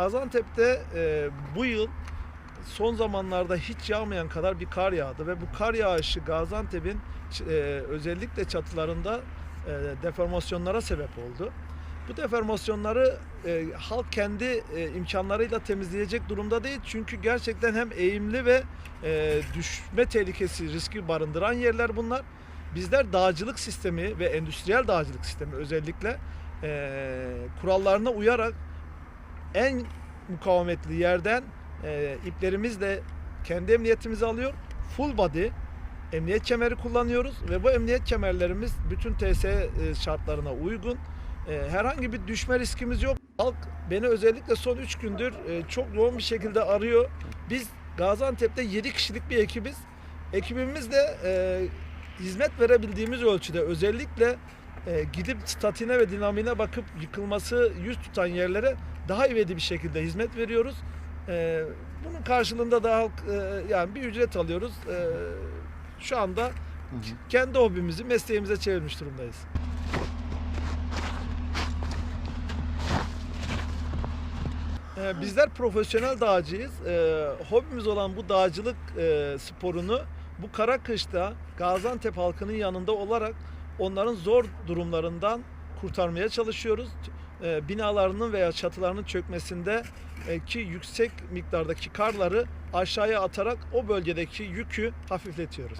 Gaziantep'te e, bu yıl son zamanlarda hiç yağmayan kadar bir kar yağdı ve bu kar yağışı Gaziantep'in e, özellikle çatılarında e, deformasyonlara sebep oldu. Bu deformasyonları e, halk kendi e, imkanlarıyla temizleyecek durumda değil. Çünkü gerçekten hem eğimli ve e, düşme tehlikesi riski barındıran yerler bunlar. Bizler dağcılık sistemi ve endüstriyel dağcılık sistemi özellikle e, kurallarına uyarak en mukavemetli yerden e, iplerimizle kendi emniyetimizi alıyor. Full body emniyet kemeri kullanıyoruz ve bu emniyet kemerlerimiz bütün TS e, şartlarına uygun. E, herhangi bir düşme riskimiz yok. Halk beni özellikle son 3 gündür e, çok yoğun bir şekilde arıyor. Biz Gaziantep'te 7 kişilik bir ekibiz. Ekibimizle e, hizmet verebildiğimiz ölçüde özellikle e, gidip statine ve dinamine bakıp yıkılması yüz tutan yerlere daha ivedi bir şekilde hizmet veriyoruz. E, bunun karşılığında da halk e, yani bir ücret alıyoruz. E, şu anda kendi hobimizi mesleğimize çevirmiş durumdayız. E, bizler profesyonel dağcıyız. E, hobimiz olan bu dağcılık e, sporunu bu kara kışta Gaziantep halkının yanında olarak onların zor durumlarından kurtarmaya çalışıyoruz. E, binalarının veya çatılarının çökmesinde e, ki yüksek miktardaki karları aşağıya atarak o bölgedeki yükü hafifletiyoruz.